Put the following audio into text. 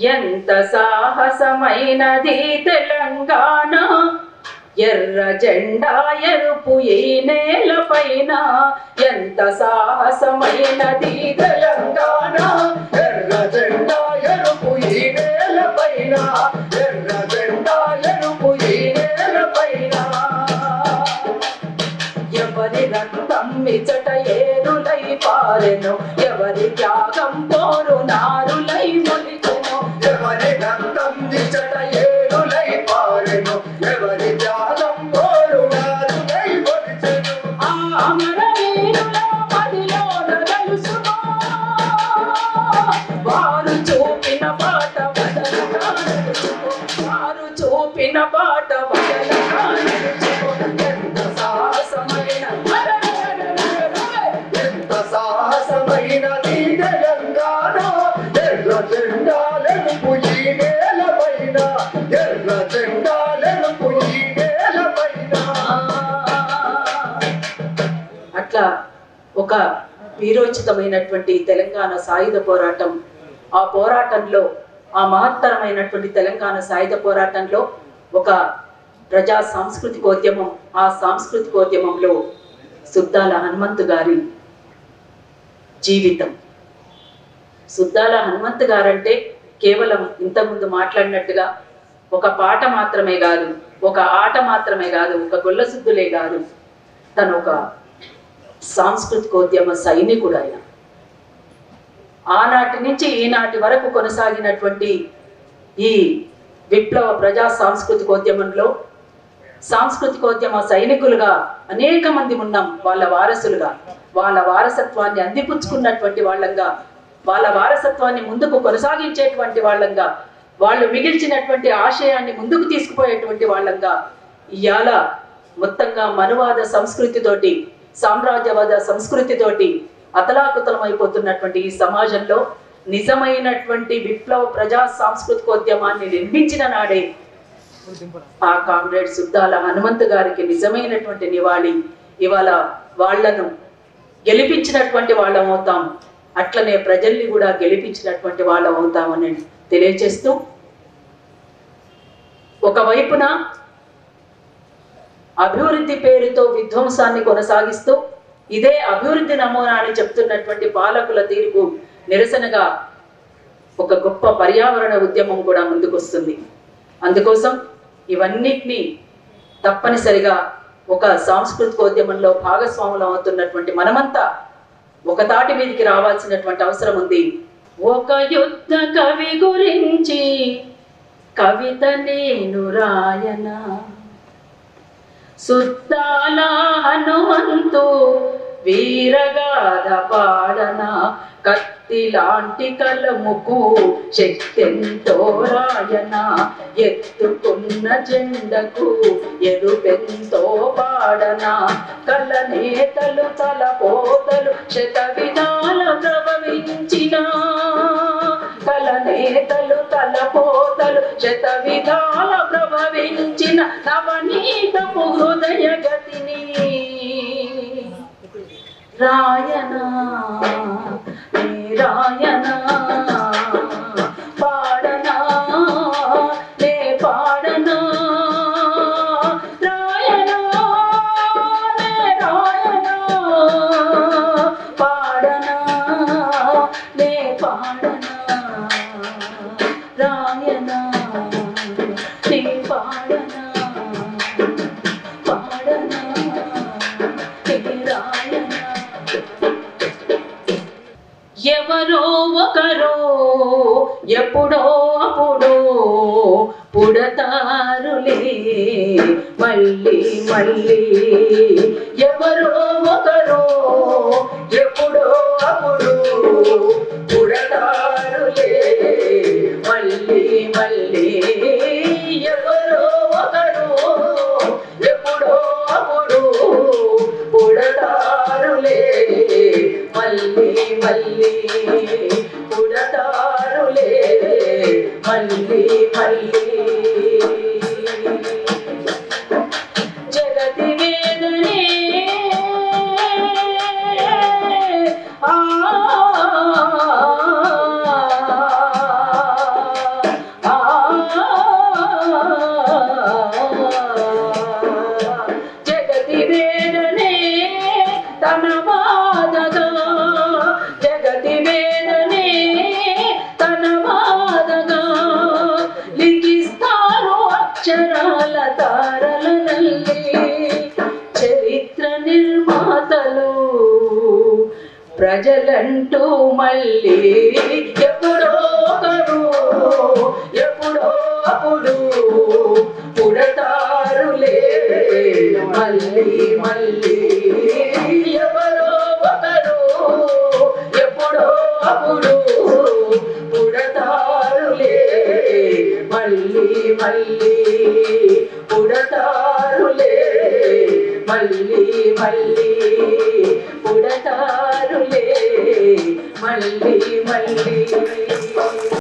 ఎంత సాహసమైనది తెలంగాణ. ఎర్ర జెండా ఎరుపు ఈ నేలపైన ఎంత సాహసమైనది తెలంగాణ. ఎర్ర జెండా ఎరుపు ఈ నేలపైన ఎర్ర జెండా ఎరుపు ఈ నేలపైన ఎవరి రక్తం మిచట ఏరులై పారెను. ఎవరి త్యాగం పోరు ఒక వీరోచితమైనటువంటి తెలంగాణ సాయుధ పోరాటం. ఆ పోరాటంలో ఆ మహత్తరమైనటువంటి తెలంగాణ సాయుధ పోరాటంలో ఒక ప్రజా సాంస్కృతికోద్యమం ఆ సాంస్కృతికోద్యమంలో సుద్దాల హనుమంతు గారి జీవితం. సుద్దాల హనుమంతు గారంటే కేవలం ఇంతకుముందు మాట్లాడినట్టుగా ఒక పాట మాత్రమే కాదు ఒక ఆట మాత్రమే కాదు ఒక గొల్లసుద్దులే కాదు. తను ఒక సాంస్కృతికోద్యమ సైనికుడు ఆయన. ఆనాటి నుంచి ఈనాటి వరకు కొనసాగినటువంటి ఈ విప్లవ ప్రజా సాంస్కృతికోద్యమంలో సాంస్కృతికోద్యమ సైనికులుగా అనేక మంది ఉన్నాం. వాళ్ళ వారసులుగా వాళ్ళ వారసత్వాన్ని అందిపుచ్చుకున్నటువంటి వాళ్ళంగా వాళ్ళ వారసత్వాన్ని ముందుకు కొనసాగించేటువంటి వాళ్ళంగా వాళ్ళు మిగిల్చినటువంటి ఆశయాన్ని ముందుకు తీసుకుపోయేటువంటి వాళ్ళంగా ఇవాళ మొత్తంగా మనువాద సంస్కృతితోటి సామ్రాజ్యవాద సంస్కృతితోటి అతలాకుతలమైపోతున్నటువంటి ఈ సమాజంలో నిజమైనటువంటి విప్లవ ప్రజా సాంస్కృతికోద్యమాన్ని నిర్మించిన నాడే ఆ కామ్రేడ్ సుద్దాల హనుమంత్ గారికి నిజమైనటువంటి నివాళి. ఇవాళ వాళ్ళను గెలిపించినటువంటి వాళ్ళం అవుతాం. అట్లనే ప్రజల్ని కూడా గెలిపించినటువంటి వాళ్ళం అవుతామని తెలియజేస్తూ ఒకవైపున అభివృద్ధి పేరుతో విధ్వంసాన్ని కొనసాగిస్తూ ఇదే అభివృద్ధి నమూనా అని చెప్తున్నటువంటి పాలకుల తీరుకు నిరసనగా ఒక గొప్ప పర్యావరణ ఉద్యమం కూడా ముందుకొస్తుంది. అందుకోసం ఇవన్నిటినీ తప్పనిసరిగా ఒక సాంస్కృతికోద్యమంలో భాగస్వాములు అవుతున్నటువంటి మనమంతా ఒక తాటి మీదకి రావాల్సినటువంటి అవసరం ఉంది. ఒక యుద్ధ కవి గురించి కవిత నేను రాయనా? సుద్దాల హనుమంతు వీరగాథ పాడన కత్తి లాంటి కలముకు శక్తెంతో రాయన ఎత్తుకున్న జెండకు ఎరుపెంతో పాడన కళ్ళ నేతలు తల పోతలు శత విధాల ప్రభవించిన కల నేతలు తల పోతలు శత విధాల ప్రభవించిన నవనీతపు హృదయ గతిని. రాయనా రాయనా పాడనా నే పాడనా. రాయనా నే రాయనా పాడనా నే పాడనా. ఎవరో ఒకరో ఎప్పుడో అప్పుడో పుడతారులే. మళ్ళీ మళ్ళీ ఎవరో ఒకరో ఎప్పుడో అప్పుడు పుడతారులే. మళ్ళీ మళ్ళీ మళ్ళీ మళ్ళీ అక్షరాల తారలనల్లి చరిత్ర నిర్మాతలు ప్రజలంటూ మళ్ళీ మళ్ళీ మళ్ళీ పుడతారులే మళ్ళీ మళ్ళీ పుడతారులే మళ్ళీ మళ్ళీ